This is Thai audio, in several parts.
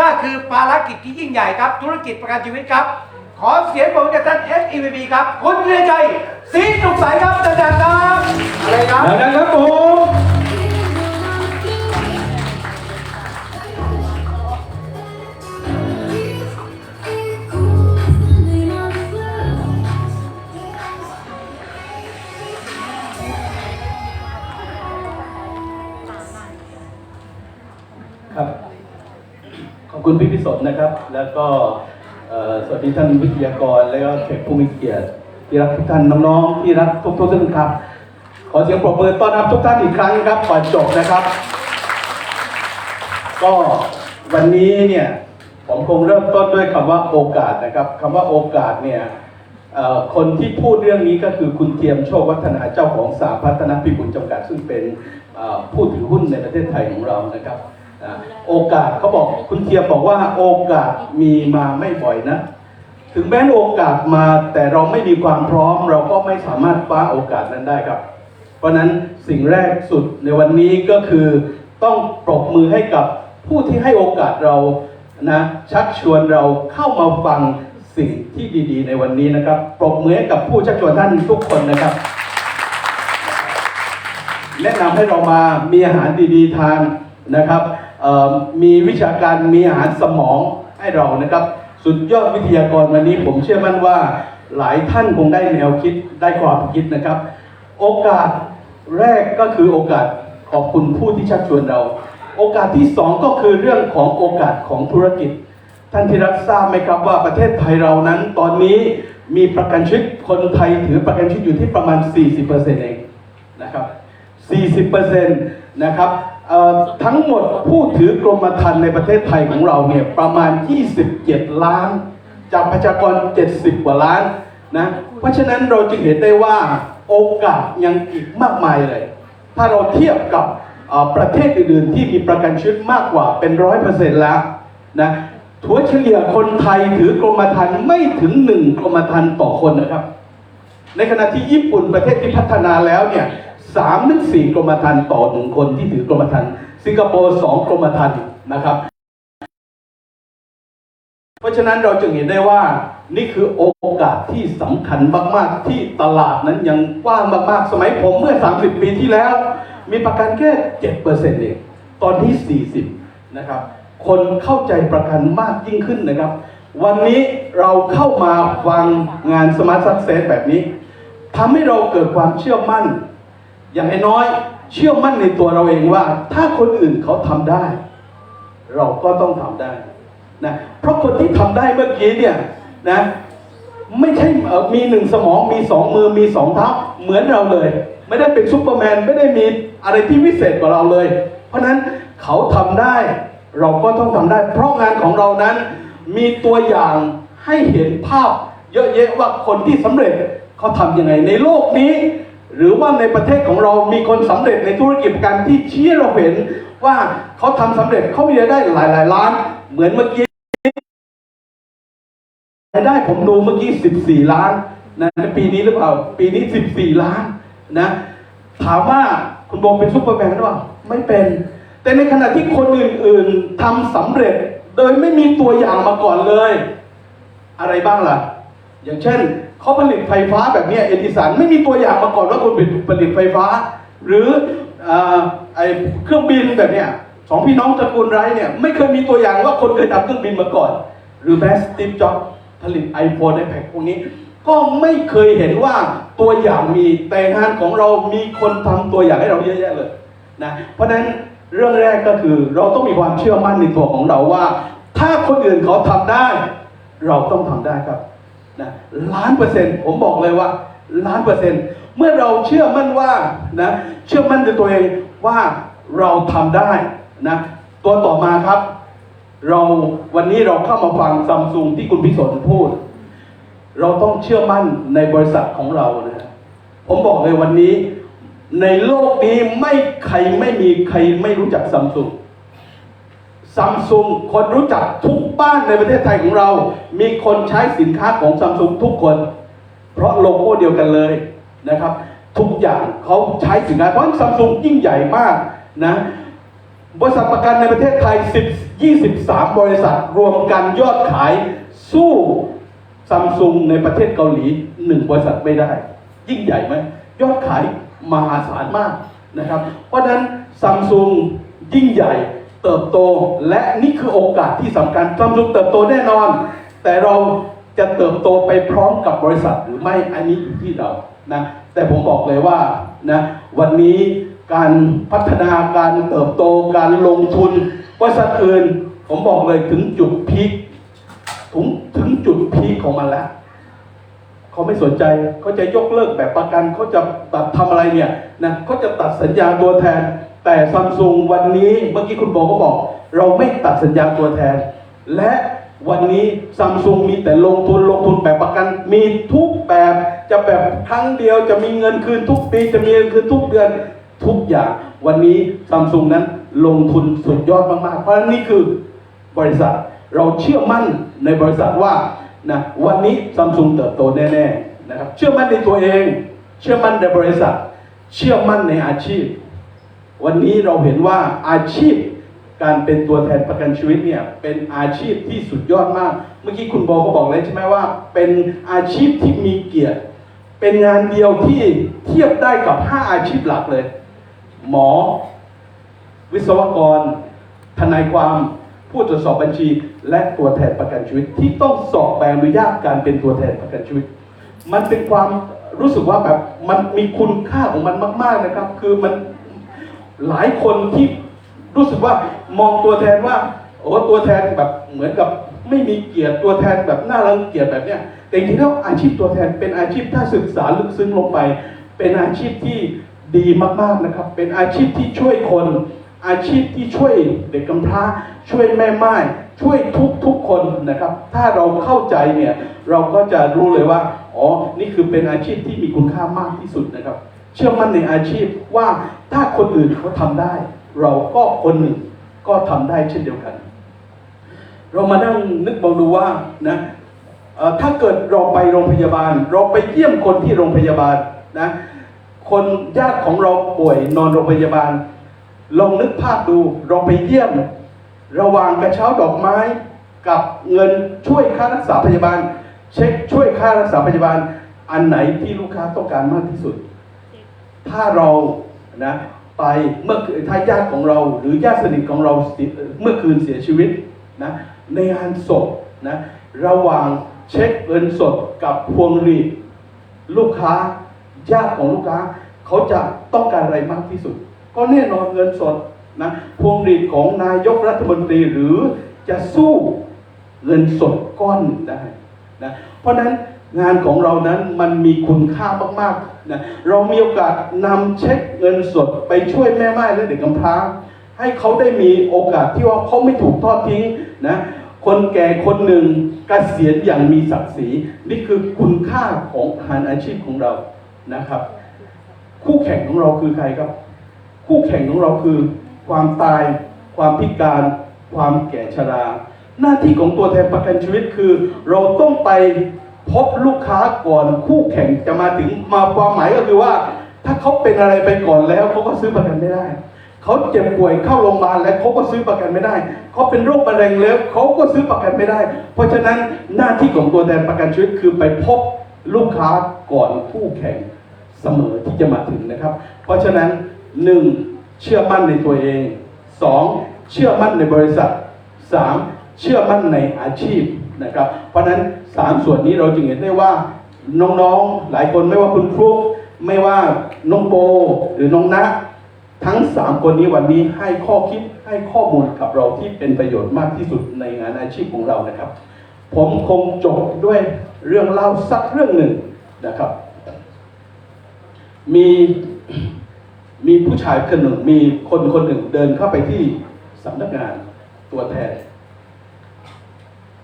ก็คือภารกิจที่ยิ่งใหญ่ครับ ธุรกิจประกันชีวิตครับ ขอเสียงปรบมือกับท่าน S E V B ครับ คุณเรียใจศรีสุขใสครับอาจารย์ครับอะไรครับดังๆครับผมครับขอบ คุณพี่พิสดนะครับ แล้วก็สวัสดีท่านวิทยากร แล้วก็แขกผู้มีเกียรติที่รักทุกท่านน้องๆที่รักทุกทุกท่านครับ ขอเสียงปรบมือต้อนรับทุกท่านอีกครั้งครับก่อนจบนะครับ ก็วันนี้เนี่ยผมคงเริ่มต้นด้วยคำว่าโอกาสนะครับคำว่าโอกาสเนี่ยคนที่พูดเรื่องนี้ก็คือคุณเทียมโชควัฒนาเจ้าของสาพัฒนพิบูลจำกัดซึ่งเป็นผู้ถือหุ้นในประเทศไทยของเรานะครับ โอกาสเขาบอกคุณเทียมบอกว่าโอกาสมีมาไม่บ่อยนะ ถึงแม้โอกาสมาแต่เราไม่มีความพร้อม เราก็ไม่สามารถคว้าโอกาสนั้นได้ครับ เพราะนั้นสิ่งแรกสุดในวันนี้ก็คือต้องปรบมือให้กับผู้ที่ให้โอกาสเรานะชักชวนเราเข้ามาฟังสิ่งที่ดี ๆ ในวันนี้นะครับปรบมือให้กับผู้ชักชวนท่านทุกคนนะครับ แนะนำให้เรามามีอาหารดีๆทานนะครับ มีวิชาการมีอาหารสมองให้เรานะครับ สุดยอดวิทยากรวันนี้ผมเชื่อมั่นว่าหลายท่านคงได้แนวคิดได้ความคิดนะครับ โอกาสแรกก็คือโอกาสขอบคุณผู้ที่ชักชวนเรา โอกาสที่สองก็คือเรื่องของโอกาสของธุรกิจ ท่านที่รักทราบไหมครับว่าประเทศไทยเรานั้นตอนนี้มีประกันชีวิตคนไทยถือประกันชีวิตอยู่ที่ประมาณ 40%เองนะครับ 40%นะครับ ทั้งหมดผู้ถือกรมธรรม์ในประเทศไทยของเราเนี่ยประมาณ 27 ล้าน จากประชากร 70 กว่าล้านนะเพราะฉะนั้นเราจึงเห็นได้ว่าโอกาสยังอีกมากมายเลย ถ้าเราเทียบกับประเทศอื่นๆที่มีประกันชีวิตมากกว่าเป็นร้อยเปอร์เซ็นต์แล้วนะถัวเฉลี่ยคนไทยถือกรมธรรม์ไม่ถึงหนึ่งกรมธรรม์ต่อคนนะครับ ในขณะที่ญี่ปุ่นประเทศที่พัฒนาแล้วเนี่ย สามถึงสี่กรมธรรม์ต่อหนึ่งคนที่ถือกรมธรรม์สิงคโปร์สองกรมธรรม์นะครับ เพราะฉะนั้นเราจึงเห็นได้ว่านี่คือโอกาสที่สำคัญมาก ๆ ที่ตลาดนั้นยังกว้างมาก ๆ สมัยผมเมื่อ 30 ปีที่แล้ว มีประกันแค่7%เปอร์เซ็นต์เองตอนนี้40 นะครับ คนเข้าใจประกันมากยิ่งขึ้นนะครับ วันนี้เราเข้ามาฟังงาน Smart Success แบบนี้ทำให้เราเกิดความเชื่อมั่น อย่างน้อยเชื่อมั่นในตัวเราเองว่า ถ้าคนอื่นเขาทำได้ เราก็ต้องทำได้นะเพราะคนที่ทำได้เมื่อกี้เนี่ยนะไม่ใช่เออมีหนึ่งสมองมีสองมือมีสองเท้าเหมือนเราเลย ไม่ได้เป็นซูเปอร์แมนไม่ได้มีอะไรที่วิเศษกว่าเราเลย เพราะฉะนั้นเขาทำได้เราก็ต้องทำได้ เพราะงานของเรานั้นมีตัวอย่างให้เห็นภาพ เยอะแยะว่าคนที่สำเร็จเขาทำยังไงในโลกนี้ หรือว่าในประเทศของเรามีคนสำเร็จในธุรกิจกันที่ชี้เราเห็นว่าเขาทำสำเร็จเขามีรายได้หลายหลายล้าน เหมือนเมื่อกี้รายได้ผมดูเมื่อกี้ 14 ล้านนะปีนี้หรือเปล่า ปีนี้ 14 ล้านนะ ถามว่าคุณโบเป็นซุปเปอร์แมนหรือเปล่าไม่เป็น แต่ในขณะที่คนอื่นๆทำสำเร็จ โดยไม่มีตัวอย่างมาก่อนเลย อะไรบ้างล่ะ อย่างเช่น เขาผลิตไฟฟ้าแบบนี้เอดิสันไม่มีตัวอย่างมาก่อนว่าคุณผลิตไฟฟ้า หรืออไอเครื่องบินแบบเนี้ยสองพี่น้องตระกูลไรเนี่ยไม่เคยมีตัวอย่างว่าคนเคยทำเครื่องบินมาก่อน หรือแมสติฟจ็อบผลิต iPhone iPad พวกนี้ ก็ไม่เคยเห็นว่าตัวอย่างมีแต่งานของเรามีคนทำตัวอย่างให้เราเยอะแยะเลยนะเพราะฉะนั้นเรื่องแรกก็คือเราต้องมีความเชื่อมั่นในตัวของเราว่า ถ้าคนอื่นเขาทำได้ เราต้องทำได้ครับ นะล้านเปอร์เซ็นต์ผมบอกเลยว่า ล้านเปอร์เซ็นต์เมื่อเราเชื่อมั่นว่านะเชื่อมั่นในตัวเองว่าเราทำได้นะตัวต่อมาครับ เราวันนี้เราเข้ามาฟังซัมซุงที่คุณพิสนพูด เราต้องเชื่อมั่นในบริษัทของเรานะผมบอกเลยวันนี้ ในโลกนี้ไม่ใครไม่มีใครไม่รู้จักซัมซุง ซัมซุงคนรู้จักทุกบ้านในประเทศไทยของเรา มีคนใช้สินค้าของซัมซุงทุกคน เพราะโลโก้เดียวกันเลยนะครับ ทุกอย่างเขาใช้สินค้าเพราะซัมซุงยิ่งใหญ่มากนะบริษัทประกันในประเทศไทย 10 23 บริษัทรวมกันยอดขายสู้ซัมซุงในประเทศเกาหลีหนึ่งบริษัทไม่ได้ ยิ่งใหญ่ไหมยอดขายมหาศาลมากนะครับ เพราะฉะนั้นซัมซุงยิ่งใหญ่ เติบโตและนี่คือโอกาสที่สำคัญซัมซุงเติบโตแน่นอน แต่เราจะเติบโตไปพร้อมกับบริษัทหรือไม่อันนี้อยู่ที่เรานะแต่ผมบอกเลยว่านะวันนี้การพัฒนาการเติบโตการลงทุนบริษัทอื่น ผมบอกเลยถึงจุดพีคถึงถึงจุดพีคของมันแล้วเขาไม่สนใจเขาจะยกเลิกแบบประกันเขาจะตัดทำอะไรเนี่ยนะเขาจะตัดสัญญาตัวแทน แต่ซัมซุงวันนี้เมื่อกี้คุณโบก็บอก เราไม่ตัดสัญญาตัวแทน และวันนี้ซัมซุงมีแต่ลงทุนลงทุนแบบประกัน มีทุกแบบจะแบบครั้งเดียวจะมีเงินคืนทุกปีจะมีเงินคืนทุกเดือนทุกอย่าง วันนี้ซัมซุงนั้นลงทุนสุดยอดมากๆ เพราะนี่คือบริษัทเราเชื่อมั่นในบริษัทว่านะวันนี้ซัมซุงเติบโตแน่ๆนะครับเชื่อมั่นในตัวเอง เชื่อมั่นในบริษัท เชื่อมั่นในอาชีพ วันนี้เราเห็นว่าอาชีพการเป็นตัวแทนประกันชีวิตเนี่ยเป็นอาชีพที่สุดยอดมาก เมื่อกี้คุณโบก็บอกเลยใช่ไหมว่า เป็นอาชีพที่มีเกียรติ เป็นงานเดียวที่เทียบได้กับ 5 อาชีพหลักเลย หมอ วิศวกร ทนายความผู้ตรวจสอบบัญชี และตัวแทนประกันชีวิต ที่ต้องสอบใบอนุญาตการเป็นตัวแทนประกันชีวิต มันเป็นความรู้สึกว่าแบบมันมีคุณค่าของมันมาก ๆนะครับ คือมัน หลายคนที่รู้สึกว่ามองตัวแทนว่าโอ้ตัวแทนแบบเหมือนกับไม่มีเกียรติตัวแทนแบบน่ารังเกียจแบบเนี้ยแต่จริงๆแล้วอาชีพตัวแทนเป็นอาชีพถ้าศึกษาลึกซึ้งลงไป เป็นอาชีพที่ดีมากๆนะครับ เป็นอาชีพที่ช่วยคน อาชีพที่ช่วยเด็กกำพร้า ช่วยแม่ไม้ช่วยทุกทุกคนนะครับ ถ้าเราเข้าใจเนี่ยเราก็จะรู้เลยว่าอ๋อนี่คือเป็นอาชีพที่มีคุณค่ามากที่สุดนะครับ เชื่อมั่นในอาชีพว่าถ้าคนอื่นเขาทำได้ เราก็คนหนึ่งก็ทำได้เช่นเดียวกัน เรามานั่งนึกมองดูว่านะถ้าเกิดเราไปโรงพยาบาล เราไปเยี่ยมคนที่โรงพยาบาลนะคนญาติของเราป่วยนอนโรงพยาบาล ลองนึกภาพดูเราไปเยี่ยม ระหว่างกระเช้าดอกไม้กับเงินช่วยค่ารักษาพยาบาล เช็คช่วยค่ารักษาพยาบาล อันไหนที่ลูกค้าต้องการมากที่สุด ถ้าเรานะไปเมื่อถ้าญาติของเรา หรือญาติสนิทของเราเมื่อคืนเสียชีวิตนะในงานศพนะระหว่างเช็คเงินสดกับพวงหรีดลูกค้าญาติของลูกค้า เขาจะต้องการอะไรมากที่สุด ก็แน่นอนเงินสดนะพวงหรีดของนายกรัฐมนตรีหรือจะสู้เงินสดก้อนหนึ่งได้นะเพราะนั้น งานของเรานั้นมันมีคุณค่ามากๆนะเรามีโอกาสนำเช็คเงินสดไปช่วยแม่ไม้และเด็กกำพร้า ให้เขาได้มีโอกาสที่ว่าเขาไม่ถูกทอดทิ้งนะคนแก่คนหนึ่งกเกษียณอย่างมีศักดิ์ศรีนี่คือคุณค่าของทหารอาชีพของเรานะครับ คู่แข่งของเราคือใครครับ คู่แข่งของเราคือ ความตาย ความพิการ ความแก่ชรา หน้าที่ของตัวแทนประกันชีวิตคือ เราต้องไป พบลูกค้าก่อนคู่แข่งจะมาถึงมาความหมายก็คือว่า ถ้าเขาเป็นอะไรไปก่อนแล้วเขาก็ซื้อประกันไม่ได้เขาเจ็บป่วยเข้าโรงพยาบาลแล้วเขาก็ซื้อประกันไม่ได้เขาเป็นโรคมะเร็งแล้วเขาก็ซื้อประกันไม่ได้ เพราะฉะนั้นหน้าที่ของตัวแทนประกันชีวิตคือไปพบลูกค้าก่อนคู่แข่งเสมอที่จะมาถึงนะครับ เพราะฉะนั้นหนึ่งเชื่อมั่นในตัวเองสองเชื่อมั่นในบริษัทสามเชื่อมั่นในอาชีพนะครับ เพราะฉะนั้น สามส่วนนี้เราจึงเห็นได้ว่าน้องๆหลายคนไม่ว่าคุณครูไม่ว่าน้องโบหรือน้องนะทั้งสามคนนี้วันนี้ให้ข้อคิดให้ข้อมูลกับเราที่เป็นประโยชน์มากที่สุดในงานอาชีพของเรานะครับ ผมคงจบด้วยเรื่องเล่าสักเรื่องหนึ่งนะครับ มีมีผู้ชายคนหนึ่งมีคนคนหนึ่งเดินเข้าไปที่สำนักงานตัวแทน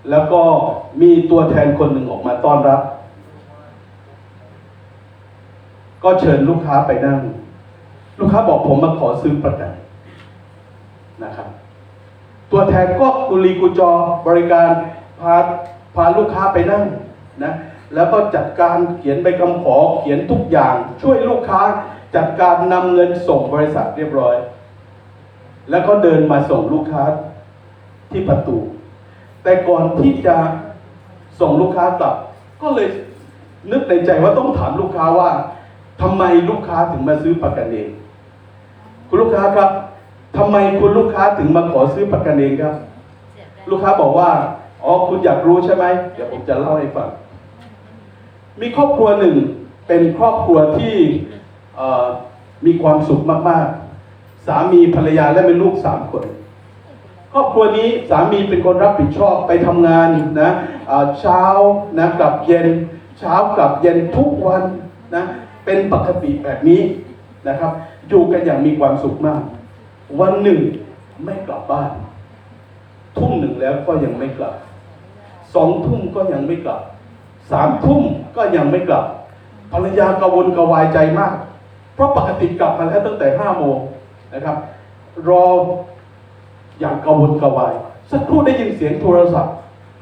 แล้วก็มีตัวแทนคนหนึ่งออกมาต้อนรับ ก็เชิญลูกค้าไปนั่ง ลูกค้าบอกผมมาขอซื้อประกันนะครับ ตัวแทนก็กุลีกุจอบริการพาพาลูกค้าไปนั่งนะแล้วก็จัดการเขียนใบคำขอเขียนทุกอย่าง ช่วยลูกค้าจัดการนำเงินส่งบริษัทเรียบร้อย แล้วก็เดินมาส่งลูกค้าที่ประตู แต่ก่อนที่จะส่งลูกค้ากลับ ก็เลยนึกในใจว่าต้องถามลูกค้าว่าทำไมลูกค้าถึงมาซื้อประกันเอง คุณลูกค้าครับทำไมคุณลูกค้าถึงมาขอซื้อประกันเองครับ ลูกค้าบอกว่าอ๋อคุณอยากรู้ใช่ไหมเดี๋ยวผมจะเล่าให้ฟังมีครอบครัวหนึ่งเป็นครอบครัวที่มีความสุขมาก ๆ สามีภรรยาและเป็นลูกสามคน รอบครัวนี้สามีเป็นคนรับผิดชอบไปทำงานนะเอ่อเช้านะกลับเย็น เช้ากลับเย็นทุกวันนะเป็นปกติแบบนี้นะครับ อยู่กันอย่างมีความสุขมาก วันหนึ่งไม่กลับบ้าน ทุ่มหนึ่งแล้วก็ยังไม่กลับสองทุ่มก็ยังไม่กลับสามทุ่มก็ยังไม่กลับภรรยากระวนกระวายใจมาก เพราะปกติกลับมาแล้วตั้งแต่ห้าโมงนะครับ รอ อย่างกระวนกระวาย สักครู่ได้ยินเสียงโทรศัพท์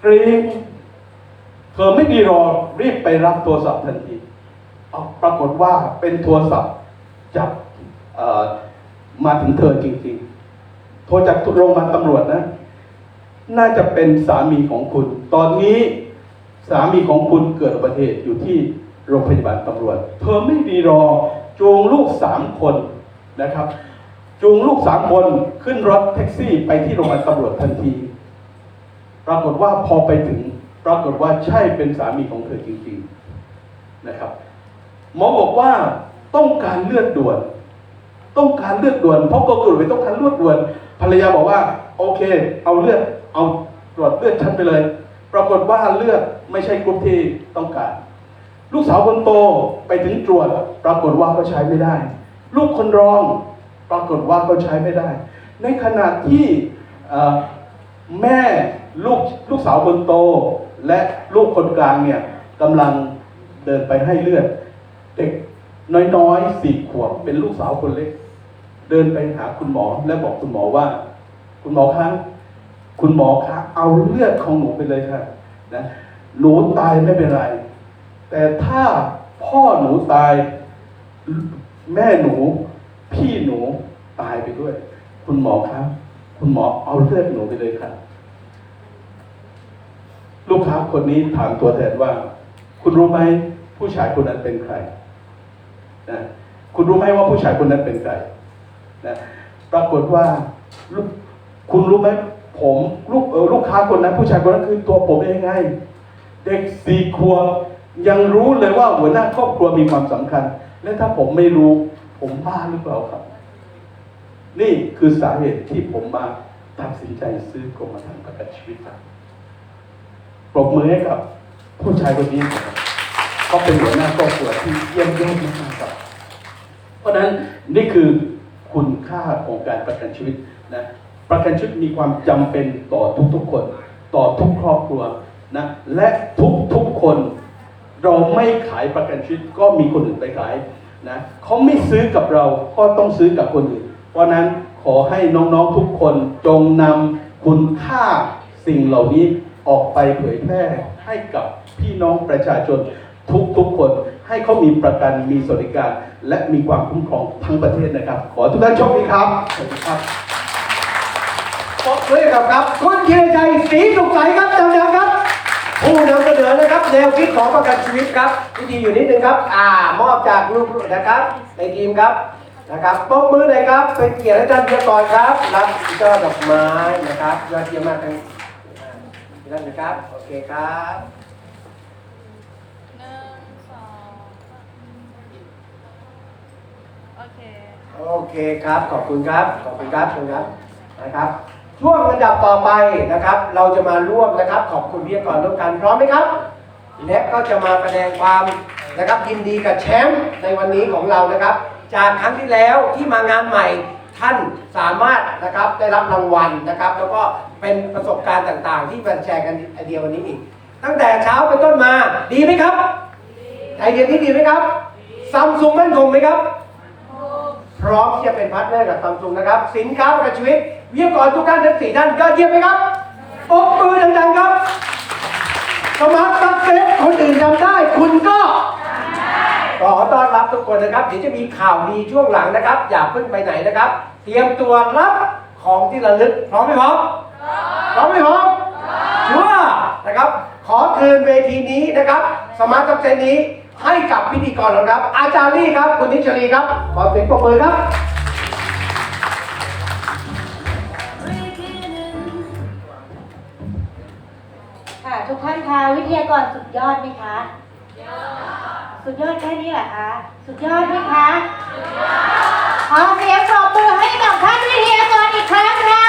กริ๊งเธอไม่ดีรอรีบไปรับโทรศัพท์ทันทีเอาปรากฏว่าเป็นโทรศัพท์จากมาถึงเธอจริงๆ โทรจากโรงพยาบาลตำรวจนะ น่าจะเป็นสามีของคุณ ตอนนี้สามีของคุณเกิดอุบัติเหตุอยู่ที่โรงพยาบาลตำรวจ เธอไม่ดีรอจูงลูกสามคนนะครับ จูงลูกสามคนขึ้นรถแท็กซี่ไปที่โรงพยาบาลตำรวจทันที ปรากฏว่าพอไปถึง ปรากฏว่าใช่เป็นสามีของเธอจริงๆนะครับ หมอบอกว่าต้องการเลือดด่วน ต้องการเลือดด่วนเพราะก็เกิดไปต้องการเลือดด่วน ภรรยาบอกว่า โอเค เอาเลือดเอาตรวจเลือดฉันไปเลย ปรากฏว่าเลือดไม่ใช่กรุ๊ปที่ต้องการ ลูกสาวคนโตไปถึงตรวจ ปรากฏว่าก็ใช้ไม่ได้ ลูกคนรอง ปรากฏว่าก็ใช้ไม่ได้ ในขณะที่แม่ลูกลูกสาวคนโต และลูกคนกลางเนี่ยกำลังเดินไปให้เลือด เด็กน้อยๆสี่ขวบเป็นลูกสาวคนเล็ก เดินไปหาคุณหมอและบอกคุณหมอว่า คุณหมอคะคุณหมอคะเอาเลือดของหนูไปเลยค่ะนะหนูตายไม่เป็นไร แต่ถ้าพ่อหนูตายแม่หนู พี่หนูตายไปด้วย คุณหมอครับ คุณหมอเอาเลือดหนูไปเลยค่ะลูกค้าคนนี้ถามตัวแทนว่า คุณรู้ไหมผู้ชายคนนั้นเป็นใครนะคุณรู้ไหมว่าผู้ชายคนนั้นเป็นใครนะปรากฏว่าลูกคุณรู้ไหมผมลูกเออลูกค้าคนนั้น ผู้ชายคนนั้นคือตัวผมเองไง เด็กสี่ขวบยังรู้เลยว่าหัวหน้าครอบครัวมีความสำคัญ และถ้าผมไม่รู้ ผมบ้าหรือเปล่าครับ นี่คือสาเหตุที่ผมมาตัดสินใจซื้อกรมธรรม์ประกันชีวิตครับปรบมือให้กับ ผู้ชายคนนี้ครับเขาเป็นหัวหน้าครอบครัวที่เยี่ยมยอดมากครับ เพราะนั้นนี่คือคุณค่าของการประกันชีวิตนะประกันชีวิตมีความจำเป็นต่อทุกๆคน ต่อทุกครอบครัวนะและทุกๆคน เราไม่ขายประกันชีวิตก็มีคนอื่นไปขาย นะเขาไม่ซื้อกับเราก็ต้องซื้อกับคนอื่น เพราะนั้นขอให้น้องๆทุกคนจงนำคุณค่าสิ่งเหล่านี้ออกไปเผยแพร่ให้กับพี่น้องประชาชนทุกๆคนให้เขามีประกันมีสวัสดิการ และมีความคุ้มครองทั้งประเทศนะครับ ขอทุกท่านโชคดีครับสวัสดีครับปรบมือกับครับ คุณธีรชัยศรีสุขใสครับดังๆครับ ผู้นำเสนอนะครับแนวคิดของประกันชีวิตครับวิธีอยู่นิดนึงครับ อ่ามอบจากลูกนะครับ ในทีมครับนะครับปรบมือเลยครับเป็นเกียรติให้ท่านเพียกรครับรับช่อดอกไม้นะครับยอดเยี่ยมมากทั้งอ่าท่านนะครับ โอเคครับหนึ่งสองโอเค โอเคครับ ขอบคุณครับ ขอบคุณครับขอบคุณครับนะครับ ช่วงระดับต่อไปนะครับ เราจะมาร่วมนะครับ ขอบคุณพียก่อนร่วมกันพร้อมไหมครับ และก็จะมาแสดงความนะครับยินดีกับแชมป์ในวันนี้ของเรานะครับ จากครั้งที่แล้วที่มางานใหม่ท่านสามารถนะครับได้รับรางวัลนะครับ แล้วก็เป็นประสบการณ์ต่างๆ ที่มาแชร์กันไอเดียวันนี้อีก ตั้งแต่เช้าเป็นต้นมาดีไหมครับไอเดียที่ดีไหมครับซัมซุงมั่นคงไหมครับ พร้อมที่จะเป็นพาร์ทเนอร์กับซัมซุงนะครับ สินค้าประกันชีวิตวิทยากรทุกท่านทั้งสี่ท่านก็เยี่ยมไหมครับปรบมือดังๆครับ สมาร์ทซักเซสคนอื่นทำได้ คุณก็ขอต้อนรับทุกคนนะครับ เดี๋ยวจะมีข่าวดีช่วงหลังนะครับ อย่าเพิ่งไปไหนนะครับ เตรียมตัวรับของที่ระลึกพร้อมไหมพร้อมพร้อมไหมพร้อมชัวนะครับ ขอคืนเวทีนี้นะครับ สมาร์ทจับใจนี้ให้กับพิธีกรเราครับ อาจารย์ลี่ครับ คุณนิชลีครับ ขอเสียงปรบมือครับ ท่านคะวิทยากรสุดยอดไหมคะสุดยอดแค่นี้เหรอคะ สุดยอดไหมคะขอเสียงปรบมือให้กับท่านวิทยากรอีกครั้งค่ะ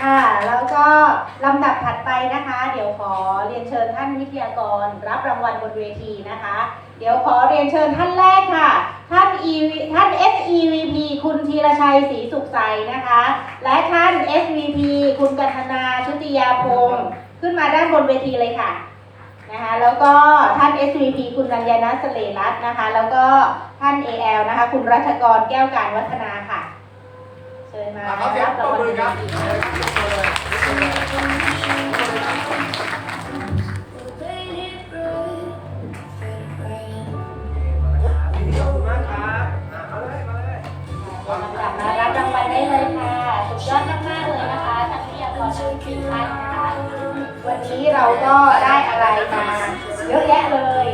ค่ะ แล้วก็ลำดับถัดไปนะคะ เดี๋ยวขอเรียนเชิญท่านวิทยากรรับรางวัลบนเวทีนะคะ เดี๋ยวขอเรียนเชิญท่านแรกค่ะ ท่าน EV ท่าน SEVP คุณธีรชัยศรี ขใสนะคะ และท่าน SVP คุณกันธนาชุติยาพงศ์ขึ้นมาด้านบนเวทีเลยค่ะนะคะแล้วก็ท่าน SVP คุณรัญญาณสเลรัตน์นะคะ แล้วก็ท่าน AL นะคะ คุณรัชกรแก้วการวัฒนาค่ะ เชิญมาขอเสียงปรบมือครับ ยอดมากๆเลยนะคะทั้งที่ยากรทั้งสี่ท่านนะคะวันนี้เราก็ได้อะไรมาเยอะแยะเลย